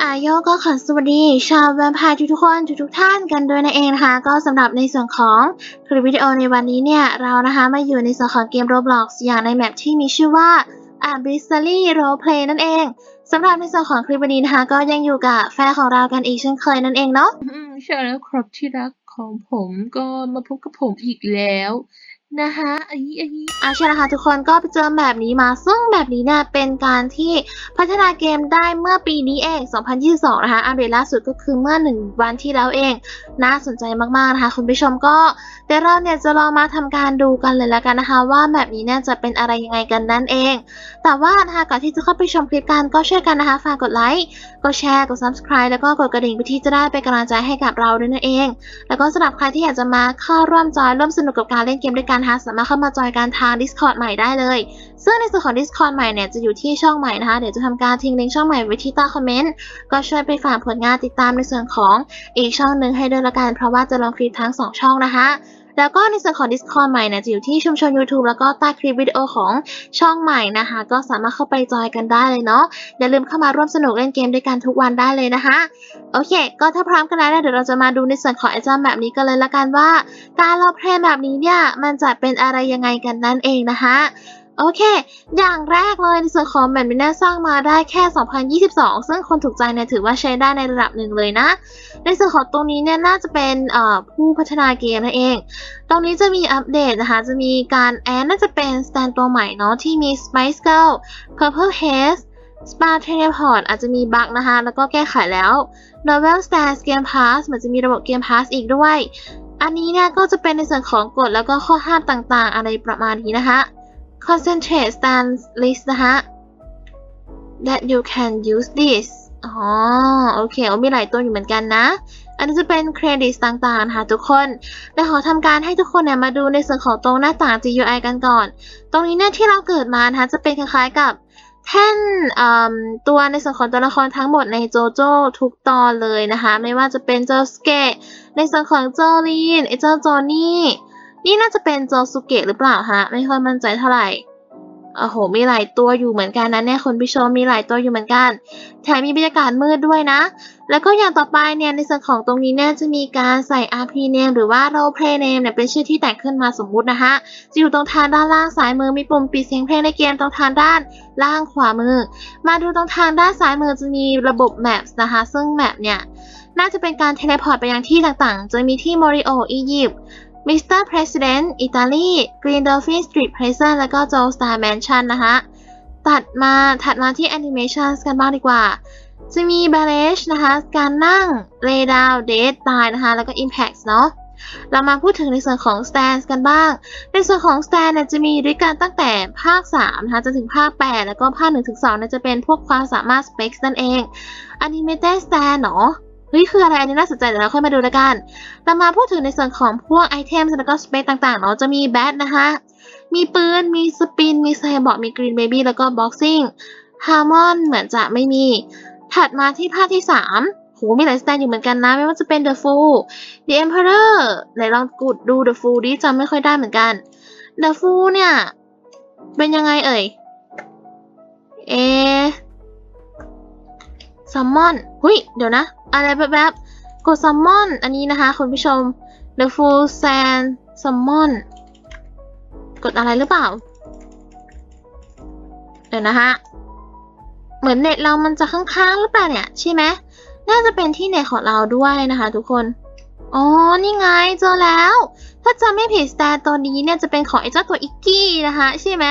อาโยก็ขอสวัสดีชาวแวมไพร์ทุกๆคนทุกๆท่านกันด้วยนะเองนะคะ ก็สำหรับในส่วนของคลิปวิดีโอในวันนี้เนี่ย เรานะคะมาอยู่ในส่วนของเกม Roblox อย่างในแมปที่มีชื่อว่า a b i s s a l y Roleplay นั่นเองสำหรับในส่วนของคลิปวันนี้นะคะ ก็ยังอยู่กับแฟนของเรากันอีกเช่นเคยนั่นเองเนาะ ใช่แล้วครับที่รักของผมก็มาพบกับผมอีกแล้ว นะคะอันนี้อันนี้อาใช่นะคะทุกคนก็ไปเจอแบบนี้มา ซึ่งแบบนี้เนี่ยเป็นการที่พัฒนาเกมได้เมื่อปีนี้เอง 2022 นะคะ อัปเดตล่าสุดก็คือเมื่อ 1 วันที่แล้วเอง น่าสนใจมากๆนะคะ คุณผู้ชมก็เดี๋ยวเราเนี่ยจะลองมาทำการดูกันเลยแล้วกันนะคะ ว่าแบบนี้เนี่ยจะเป็นอะไรยังไงกันนั่นเอง แต่ว่านะคะก่อนที่จะเข้าไปชมคลิปกันก็ช่วยกันนะคะฝากกดไลค์ กดแชร์ กด subscribe แล้วก็กดกระดิ่งเพื่อที่จะได้เป็นกำลังใจให้กับเราด้วยนั่นเอง แล้วก็สำหรับใครที่อยากจะมาเข้าร่วมจอยร่วมสนุกกับการเล่นเกมด้วยกันนะคะสามารถเข้ามาจอยกันทาง Discord ใหม่ได้เลย ซึ่งในส่วนของ Discord ใหม่เนี่ยจะอยู่ที่ช่องใหม่นะคะ เดี๋ยวจะทำการทิ้งลิงก์ช่องใหม่ไว้ที่ใต้คอมเมนต์ ก็ช่วยไปฝากผลงานติดตามในส่วนของอีกช่องหนึ่งให้ด้วยละกัน เพราะว่าจะลองฟีดทั้ง 2 ช่องนะคะ แล้วก็ในส่วนของ Discord ใหม่นะจะอยู่ที่ชุมชน YouTube แล้วก็ใต้คลิปวิดีโอของช่องใหม่นะคะ ก็สามารถเข้าไปจอยกันได้เลยเนาะอย่าลืมเข้ามาร่วมสนุกเล่นเกมด้วยกันทุกวันได้เลยนะคะ โอเค ก็ถ้าพร้อมกันแล้วเนี่ยเดี๋ยวเราจะมาดูในส่วนของไอจอมแบบนี้กันเลยละกันว่า การเราเพลงแบบนี้เนี่ยมันจะเป็นอะไรยังไงกันนั่นเองนะคะ โอเค อย่างแรกเลยในส่วนของแบนี้เนี่ยสร้างมาได้แค่ 2022 ซึ่งคนถูกใจเนี่ยถือว่าใช้ได้ในระดับหนึ่งเลยนะ ในส่วนของตรงนี้เนี่ยน่าจะเป็นผู้พัฒนาเกมนั่นเอง ตรงนี้จะมีอัปเดตนะคะ จะมีการแอดน่าจะเป็นสแตนตัวใหม่เนาะที่มี Spice Girl Purple Haze Spa Teleport อาจจะมีบั๊กนะคะ แล้วก็แก้ไขแล้ว Novel Stance Game Pass เหมือนจะมีระบบ Game Pass อีกด้วย อันนี้เนี่ยก็จะเป็นในส่วนของกฎแล้วก็ข้อห้ามต่างๆ อะไรประมาณนี้นะคะ Concentrate Stance List นะคะ that you can use this อ๋อ โอเคโอมีหลายตัวอยู่เหมือนกันนะ อันนี้จะเป็นเครดิตต่างๆนะคะทุกคนเดี๋ยวขอทำการให้ทุกคนเนี่ยมาดูในส่วนของตรงหน้าต่าง GUI กันก่อน ตรงนี้เนี่ยที่เราเกิดมานะคะจะเป็นคล้ายๆกับแท่นตัวในส่วนของตัวละครทั้งหมดในโจโจ้ทุกตอนเลยนะคะ ไม่ว่าจะเป็นโจสเกะในส่วนของโจลีนเจ้าโจนี่ นี่น่าจะเป็นโจสุเกะหรือเปล่าฮะ ไม่ค่อยมั่นใจเท่าไหร่โอ้โห มีหลายตัวอยู่เหมือนกันนะเนี่ยคุณผู้ชมมีหลายตัวอยู่เหมือนกัน แถมมีบรรยากาศมืดด้วยนะ แล้วก็อย่างต่อไปเนี่ยในส่วนของตรงนี้เนี่ยจะมีการใส่ RP name หรือว่า role play name เนี่ยเป็นชื่อที่แต่งขึ้นมาสมมุตินะคะจะอยู่ตรงทางด้านล่างซ้ายมือมีปุ่มปิดเสียงเพลงในเกมตรงทางด้านล่างขวามือ มาดูตรงทางด้านซ้ายมือจะมีระบบ Maps นะคะ ซึ่ง Map เนี่ยน่าจะเป็นการเทเลพอร์ตไปยังที่ต่างๆ จะมีที่มอริโออียิปต์ มิสเตอร์เพรสิดเนนต์อิตาลีกรีนดอลฟินสตรีทเพรสเซอร์แล้วก็โจสตาร์แมนชั่นนะคะตัดมาถัดมาที่แอนิเมชันกันบ้างดีกว่า จะมี b a l a g e นะคะการนั่ง lay down dead ตายนะคะแล้วก็ impact เนาะเรามาพูดถึงในส่วนของ stance กันบ้าง ในส่วนของ stand เนี่ยจะมีด้วยกันตั้งแต่ภาค3นะคะจนถึงภาค 8 แล้วก็ภาค1ถึง2เนี่ยจะเป็นพวกความสามารถ specs นั่นเอง animated stand เนาะ เฮ้ยคืออะไรอันนี้น่าสนใจเดี๋ยวเราค่อยมาดูแล้วกันเรามาพูดถึงในส่วนของพวกไอเทมแล้วก็ spec ต่างๆเนาะจะมี bat นะคะ มีปืน มีสปิน มีไซบอร์กมี green baby แล้วก็ boxing harmon เหมือนจะไม่มี ถัดมาที่ภาคที่ 3โหมีหลายสไตล์อยู่เหมือนกันนะ ไม่ว่าจะเป็น The Fool The Emperor ไหนลองกดดู The Fool ดิจำไม่ค่อยได้เหมือนกัน The Fool เนี่ย เป็นยังไงเอ่ย เอ ซัมอนหุยเดี๋ยวนะ อะไรแบบแบบๆกดซัมอน อันนี้นะคะ คุณผู้ชม The Fool Sand Summon กดอะไรหรือเปล่า เดี๋ยวนะฮะเหมือนเน็ตเรามันจะค้างๆหรือเปล่าเนี่ย ใช่ไหมน่าจะเป็นที่เน็ตของเราด้วยนะคะ ทุกคน อ๋อ นี่ไงเจอแล้ว ถ้าจำไม่ผิดสแตนตัวนี้เนี่ยจะเป็นของไอ้เจ้าตัวอิกกี้นะคะ ใช่ไหม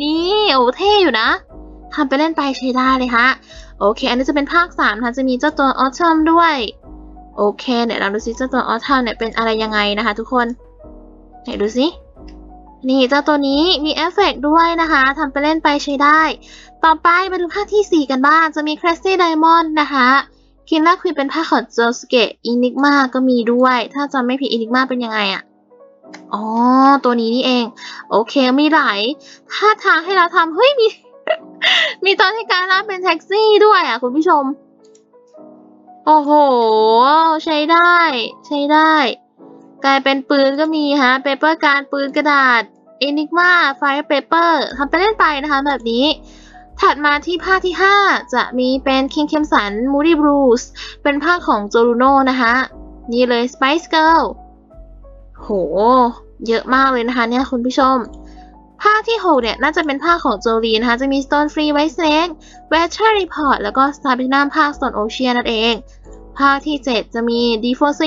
นี่ โอ้เท่อยู่นะ ทำไปเล่นไปใช้ได้เลยฮะ โอเค อันนี้จะเป็นภาค3นะคะจะมีเจ้าตัวออ t ัมด้วย โอเคเดี๋ยวเราดูซิเจ้าตัวออ t ัมเนี่ยเป็นอะไรยังไงนะคะ ทุกคนไหนดูซินี่เจ้าตัวนี้มีเอฟเฟกต์ด้วยนะคะทำไปเล่นไปใช้ได้ ต่อไปมาดูภาคที่ 4 กันบ้าง จะมี Crazy Diamond นะคะคินล่าคุยเป็นภาคของโจสเกะอินิกมาก็มีด้วย ถ้าจำไม่ผิดอินิกมาเป็นยังไงอะอ๋อ ตัวนี้นี่เอง โอเค มีหลายท่าทางให้เราทำเฮ้ย มี มีตอนที่การรับเป็นแท็กซี่ด้วยอะ คุณผู้ชม โอ้โห ใช้ได้ ใช้ได้ กลายเป็นปืนก็มีฮะเปเปอร์การปืนกระดาษ Enigma Fire Paper ทำไปเล่นไปนะคะแบบนี้ถัดมาที่ภาคที่ 5 จะมีเป็น King เคมสัน Moody Blues เป็นภาคของโจลูโน่นะคะนี่เลย Spice Girl โห เยอะมากเลยนะคะเนี่ยคุณผู้ชม ภาคที่ 6 เนี่ยน่าจะเป็นภาคของโจลีนะคะ จะมี Stone Free White Snake Weather Report แล้วก็ Star Platinum ภาค Stone Ocean นั่นเอง ภาคที่ 7 จะมี D4C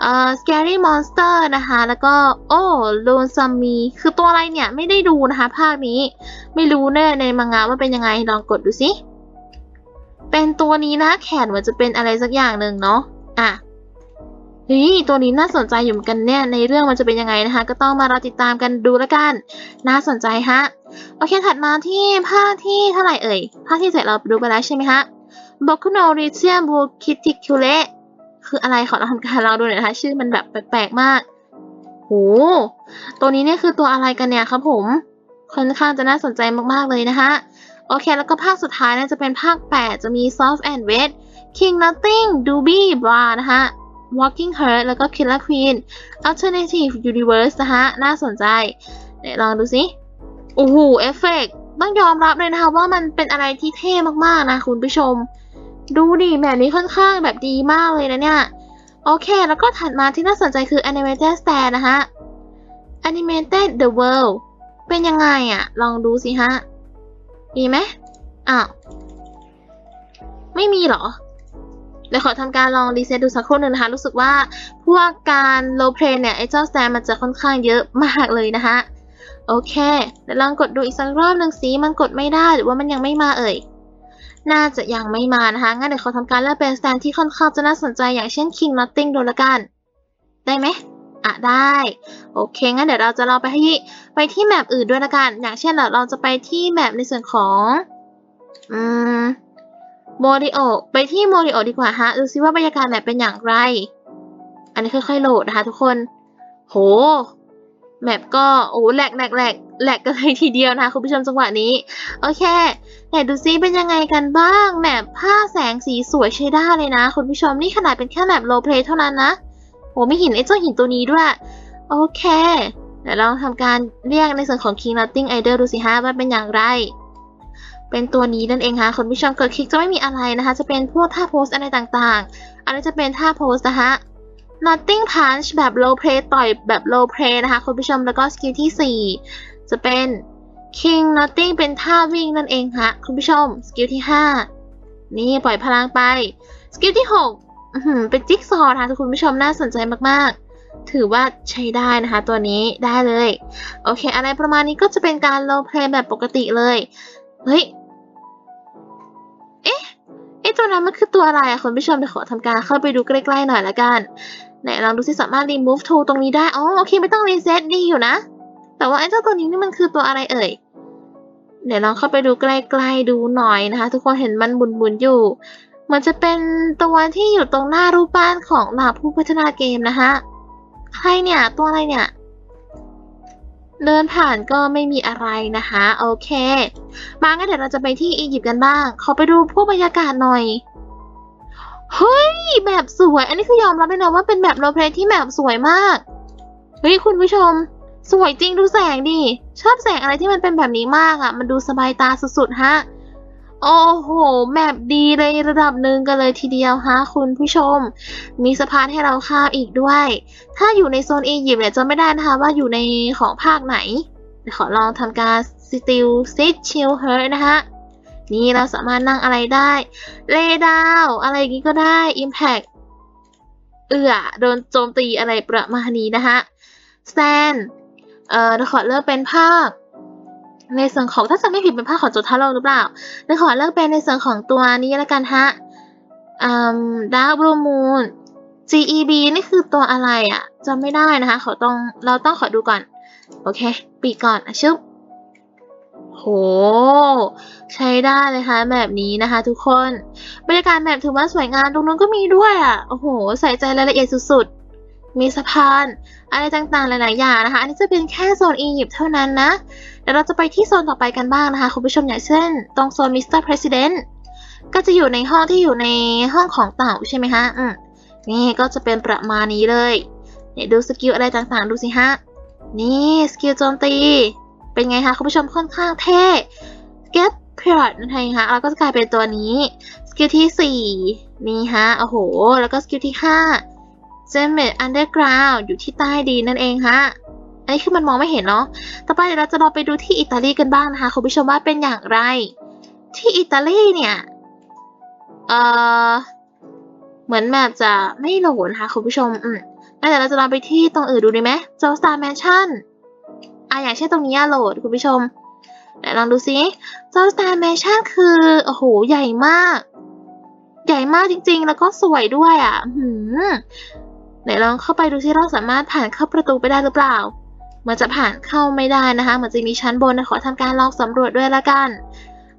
เอ่อ Scary Monster นะคะ แล้วก็โอ้ Lone s u m m y คือตัวอะไรเนี่ย ไม่ได้ดูนะคะ ภาคนี้ไม่รู้แน่ในมังงะว่าเป็นยังไงลองกดดูสิ เป็นตัวนี้นะแขนเหมือนจะเป็นอะไรสักอย่างหนึ่งเนาะอะ เฮ้ยตัวนี้น่าสนใจอยู่เหมือนกันเนี่ย ในเรื่องมันจะเป็นยังไงนะคะ ก็ต้องมารอติดตามกันดูแล้วกัน น่าสนใจฮะ โอเค ถัดมาที่ภาคที่เท่าไหร่เอ่ย ภาคที่เจ็ดเราดูไปแล้วใช่ไหมฮะ b o k u no r i t i u m b u k i t i c u l e คืออะไรขอเราทำการลองดูหน่อยนะคะ ชื่อมันแบบแปลกๆมาก โห ตัวนี้เนี่ยคือตัวอะไรกันเนี่ยครับผม ค่อนข้างจะน่าสนใจมากๆเลยนะคะ โอเค แล้วก็ภาคสุดท้ายน่าจะเป็นภาค 8 จะมี Soft and Wet King Nothing Doobie Bra นะคะ Walking Hurt แล้วก็ Killer Queen Alternative Universe นะคะ น่าสนใจเดี๋ยวลองดูสิโอ้โหเอฟเฟกต์ต้องยอมรับเลยนะคะว่ามันเป็นอะไรที่เท่มากๆนะคุณผู้ชม ดูดิแบบนี้ค่อนข้างแบบดีมากเลยนะเนี่ย โอเค แล้วก็ถัดมาที่น่าสนใจคือ Animated Stand นะคะ Animated the World เป็นยังไงอะลองดูสิฮะ มีไหมอ้าว ไม่มีหรอ เดี๋ยวขอทำการลองรีเซ็ตดูสักครู่หนึ่งนะคะ รู้สึกว่าพวกการโลเพลนเนี่ยไอ้เจ้าแซมมันจะค่อนข้างเยอะมากเลยนะคะโอเคเดี๋ยวลองกดดูอีกสักรอบหนึ่งสิมันกดไม่ได้หรือว่ามันยังไม่มาเอ่ย น่าจะยังไม่มานะคะ งั้นเดี๋ยวขอทำการเลือกเป็นสแตนที่ค่อนข้างจะน่าสนใจอย่างเช่น King Nothing ดูละกัน ได้ไหมอะได้ โอเค งั้นเดี๋ยวเราจะลองไปที่ไปที่แมปอื่นด้วยละกัน อย่างเช่นเราเราจะไปที่แมปในส่วนของ อืม โมดิโอไปที่โมดิโอดีกว่าฮะ ดูซิว่าบรรยากาศแมปเป็นอย่างไร อันนี้ค่อยๆโหลดนะคะทุกคน โห แมปก็ โอ้แหลกแหลกแหลกแหลกกันเลยทีเดียวนะคะคุณผู้ชมจังหวะนี้ โอเคไหนดูซิเป็นยังไงกันบ้าง แมปผ้าแสงสีสวยใช้ได้เลยนะ คุณผู้ชมนี่ขนาดเป็นแค่แมปโลเพลเท่านั้นนะ โอ้ไม่หินไอ้เจ้าหินตัวนี้ด้วย โอเคเดี๋ยวลองทำการเรียกในส่วนของ King Nothing Idol ดูสิฮะว่าเป็นอย่างไร เป็นตัวนี้นั่นเองค่ะคุณผู้ชมกดคลิกจะไม่มีอะไรนะคะ จะเป็นพวกท่าโพสอะไรต่างๆ อันนี้จะเป็นท่าโพสนะคะ Nothing Punch แบบ low play ต่อยแบบ low play นะคะคุณผู้ชมแล้วก็สกิลที่ 4 จะเป็น King Nothing เป็นท่าวิ่งนั่นเองค่ะคุณผู้ชมสกิลที่ 5 นี่ปล่อยพลังไป สกิลที่6อื้อหือเป็นจิ๊กซอว์นะคะคุณผู้ชมน่าสนใจมากๆถือว่าใช้ได้นะคะตัวนี้ได้เลย โอเค อะไรประมาณนี้ก็จะเป็นการ low play แบบปกติเลย เฮ้ย อตัวนั้นมันคือตัวอะไรอะคุณผู้ชมเดี๋ยวขอทำการเข้าไปดูใกล้ๆหน่อยละกันไหนลองดูสิสามารถ remove to ตรงนี้ได้อ๋อโอเคไม่ต้อง reset ดีอยู่นะ แต่ว่าไอ้เจ้าตัวนี้นี่มันคือตัวอะไรเอ่ยเดี๋ยวลองเข้าไปดูใกล้ๆดูหน่อยนะคะ ทุกคนเห็นมันบุนๆอยู่มันจะเป็นตัวที่อยู่ตรงหน้ารูปบ้านของเหล่าผู้พัฒนาเกมนะคะใครเนี่ยตัวอะไรเนี่ย เดินผ่านก็ไม่มีอะไรนะคะโอเค มางั้นเดี๋ยวเราจะไปที่อียิปต์กันบ้าง ขอไปดูพวกบรรยากาศหน่อย เฮ้ย แบบสวย อันนี้คือยอมรับเลยนะว่าเป็นแบบโรลเพลที่แบบสวยมาก เฮ้ย คุณผู้ชม สวยจริงดูแสงดิ ชอบแสงอะไรที่มันเป็นแบบนี้มากอะ่ะ มันดูสบายตาสุดๆฮะ โอ้โห แมปดีเลยระดับหนึ่งกันเลยทีเดียวฮะคุณผู้ชม มีสะพานให้เราข้ามอีกด้วย ถ้าอยู่ในโซนอียิปต์เนี่ยจะไม่ได้นะคะว่าอยู่ในของภาคไหน ขอลองทำการ still sit chill her นะคะนี่เราสามารถนั่งอะไรได้ เลดาว อะไรอย่างนี้ก็ได้ impact เอือโดนโจมตีอะไรประมาณนี้นะคะ stand เอ่อขอเลือกเป็นภาค ในส่วนของถ้าจะไม่ผิดเป็นภาคของโจทาโร่หรือเปล่าเดี๋ยวขอเลือกเป็นในส่วนของตัวนี้แล้วกันฮะอืม dark blue moon GEB นี่คือตัวอะไรอะ่ะจำไม่ได้นะคะ ขอต้องเราต้องขอดูก่อน โอเค ปีกก่อนอะชึบโห ใช้ได้เลยค่ะแบบนี้นะคะทุกคน บรรยากาศแบบถือว่าสวยงามตรงนู้นก็มีด้วยอะ โอ้โห ใส่ใจรายละเอียดสุด มีสะพาน อะไรต่างๆหลายๆอย่างนะคะ อันนี้จะเป็นแค่โซนอียิปต์เท่านั้นนะเดี๋ยวเราจะไปที่โซนต่อไปกันบ้างนะคะ คุณผู้ชมอย่างเช่น ตรงโซนมิสเตอร์เพรสิดเนนต์ก็จะอยู่ในห้องที่อยู่ในห้องของเต่าใช่ไหมคะอืมนี่ก็จะเป็นประมาณนี้เลยเนี่ยดูสกิลอะไรต่างๆ ดูสิฮะ นี่สกิลโจมตี เป็นไงคะคุณผู้ชมค่อนข้างเท่ get period นั่นเองคะแล้วก็จะกลายเป็นตัวนี้ สกิลที่ 4 นี่ฮะ โอ้โห แล้วก็สกิลที่ 5 g e m e t underground อยู่ที่ใต้ดินนั่นเองฮะอันนี้คือมันมองไม่เห็นเนาะ ต่อไปเดี๋ยวเราจะลองไปดูที่อิตาลีกันบ้างนะคะคุณผู้ชมว่าเป็นอย่างไร ที่อิตาลีเนี่ย เอ่อ เหมือนแบบจะไม่โหลดนะคะคุณผู้ชม อืมงั้นเดี๋ยวเราจะลองไปที่ตรงอื่นดูดีไหมโจสตาร์แมนชั่นอะอย่างเช่นตรงนี้โหลดคุณผู้ชมเดี๋ยวลองดูซิโจสตาร์แมนชั่นคือ โอ้โห ใหญ่มาก ใหญ่มากจริงๆ แล้วก็สวยด้วยอะ หืม ไหนลองเข้าไปดูซิเราสามารถผ่านเข้าประตูไปได้หรือเปล่าเหมือนจะผ่านเข้าไม่ได้นะคะเหมือนจะมีชั้นบนนะขอทำการลองสำรวจด้วยละกัน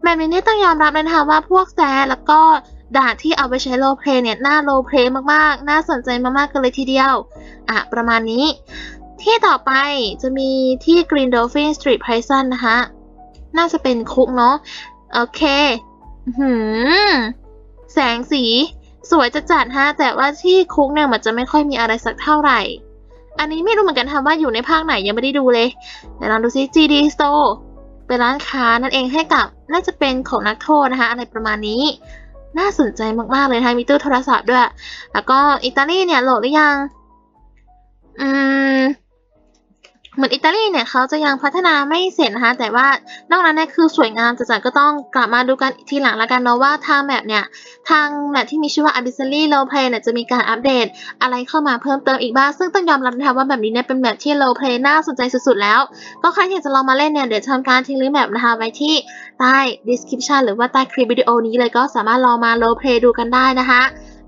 แบบนี้นี่ต้องยอมรับเลยนะคะว่าพวกแซแล้วก็ด่านที่เอาไปใช้โลเพลเนี่ยน่าโลเพลมากๆ น่าสนใจมากๆกันเลยทีเดียว อะ ประมาณนี้ ที่ต่อไปจะมีที่ Green Dolphin Street Prison นะคะน่าจะเป็นคุกเนาะ โอเคหือแสงสี สวยจะจัดฮะแต่ว่าที่คุกเนี่ยมันจะไม่ค่อยมีอะไรสักเท่าไหร่ อันนี้ไม่รู้เหมือนกันค่ะว่าอยู่ในภาคไหนยังไม่ได้ดูเลยเดี๋ยวลองดูซิ GD Store เป็นร้านค้านั่นเองให้กับน่าจะเป็นของนักโทษนะคะอะไรประมาณนี้ น่าสนใจมากๆเลยนะคะมีตู้โทรศัพท์ด้วย แล้วก็อิตาลีเนี่ยโหลดหรือยัง อืม เหมือนอิตาลีเนี่ยเขาจะยังพัฒนาไม่เสร็จนะคะ แต่ว่านอกนั้นเนี่ยคือสวยงามจัดๆก็ต้องกลับมาดูกันทีหลังละกันเนาะว่าทางแมปเนี่ยทางแมปที่มีชื่อว่า Abyssally Roleplay เนี่ยจะมีการอัปเดตอะไรเข้ามาเพิ่มเติมอีกบ้าง ซึ่งต้องยอมรับนะคะว่าแบบนี้เนี่ยเป็นแมปที่ Roleplay น่าสนใจสุดๆแล้ว ก็ใครที่อยากจะลองมาเล่นเนี่ยเดี๋ยวทำการทิ้งลิงก์แมปนะคะไว้ที่ใต้ description หรือว่าใต้คลิปวิดีโอนี้เลยก็สามารถลองมา Roleplay ดูกันได้นะคะ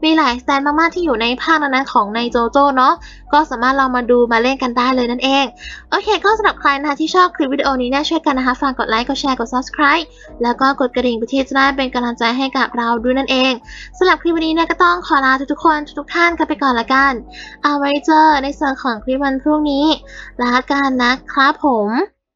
มีหลายสแตนมากๆที่อยู่ในภาคนั้นๆของในโจโจ้เนาะก็สามารถลองมาดูมาเล่นกันได้เลยนั่นเอง โอเค ก็สำหรับใครนะคะที่ชอบคลิปวิดีโอนี้เนี่ยช่วยกันนะคะฝากกดไลค์กดแชร์กด subscribe แล้วก็กดกระดิ่งเพื่อที่จะได้เป็นกำลังใจให้กับเราด้วยนั่นเองสำหรับคลิปวันนี้เนี่ยก็ต้องขอลาทุกๆคนทุกท่านกันไปก่อนละกันเอาไว้เจอในส่วนของคลิปวันพรุ่งนี้ลากันนะครับผม